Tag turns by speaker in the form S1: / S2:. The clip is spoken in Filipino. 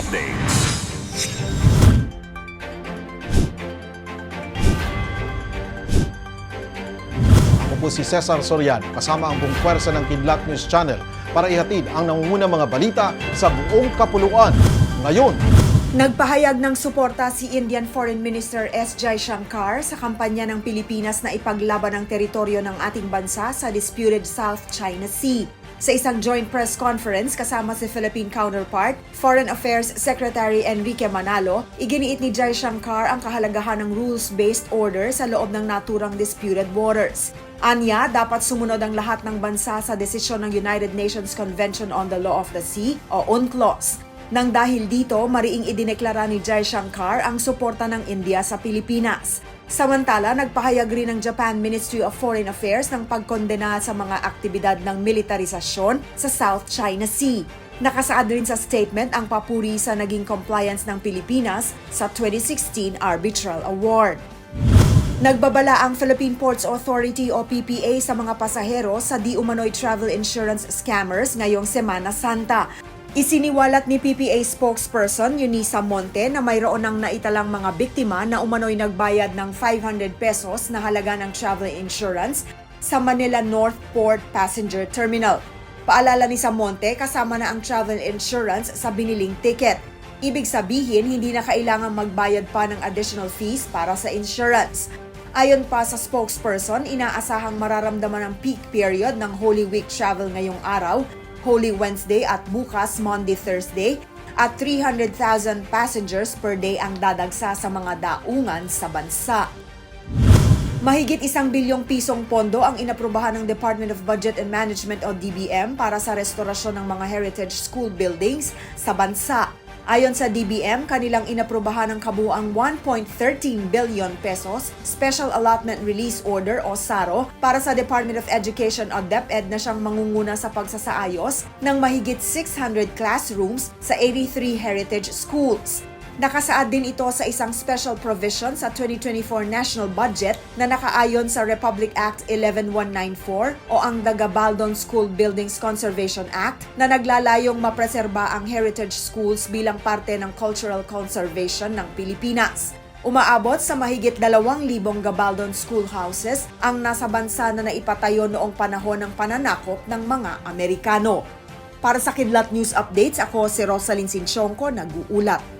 S1: Updates.
S2: Ako po si Cesar Soriano kasama ang buong pwersa ng Kidlat News Channel para ihatid ang nangungunang mga balita sa buong kapuluan. Ngayon,
S3: Nagpahayag ng suporta si Indian Foreign Minister S. Jaishankar sa kampanya ng Pilipinas na ipaglaban ang teritoryo ng ating bansa sa disputed South China Sea. Sa isang joint press conference kasama si Philippine counterpart, Foreign Affairs Secretary Enrique Manalo, iginiit ni Jaishankar ang kahalagahan ng rules-based order sa loob ng naturang disputed waters. Anya, dapat sumunod ang lahat ng bansa sa desisyon ng United Nations Convention on the Law of the Sea o UNCLOS. Nang dahil dito, mariing idineklara ni Jai Shankar ang suporta ng India sa Pilipinas. Samantala, nagpahayag rin ng Japan Ministry of Foreign Affairs ng pagkondena sa mga aktibidad ng militarisasyon sa South China Sea. Nakasaad rin sa statement ang papuri sa naging compliance ng Pilipinas sa 2016 Arbitral Award. Nagbabala ang Philippine Ports Authority o PPA sa mga pasahero sa di umano'y travel insurance scammers ngayong Semana Santa. Isiniwalat ni PPA spokesperson Eunice Monte na mayroon ng naitalang mga biktima na umano'y nagbayad ng 500 pesos na halaga ng travel insurance sa Manila North Port Passenger Terminal. Paalala ni Samonte kasama na ang travel insurance sa biniling ticket. Ibig sabihin, hindi na kailangan magbayad pa ng additional fees para sa insurance. Ayon pa sa spokesperson, inaasahang mararamdaman ang peak period ng Holy Week travel ngayong araw, Holy Wednesday at bukas Monday Thursday, at 300,000 passengers per day ang dadagsa sa mga daungan sa bansa. Mahigit isang bilyong pisong pondo ang inaprubahan ng Department of Budget and Management o DBM para sa restorasyon ng mga heritage school buildings sa bansa. Ayon sa DBM, kanilang inaprubahan ng kabuuang 1.13 billion pesos Special Allotment Release Order o SARO para sa Department of Education o DepEd na siyang mangunguna sa pagsasaayos ng mahigit 600 classrooms sa 83 heritage schools. Nakasaad din ito sa isang special provision sa 2024 national budget na nakaayon sa Republic Act 11194 o ang The Gabaldon School Buildings Conservation Act na naglalayong mapreserba ang heritage schools bilang parte ng cultural conservation ng Pilipinas. Umaabot sa mahigit 2,000 Gabaldon schoolhouses ang nasa bansa na naipatayo noong panahon ng pananakop ng mga Amerikano. Para sa Kidlat News Updates, ako si Rosalyn Sinchonko, nag-uulat.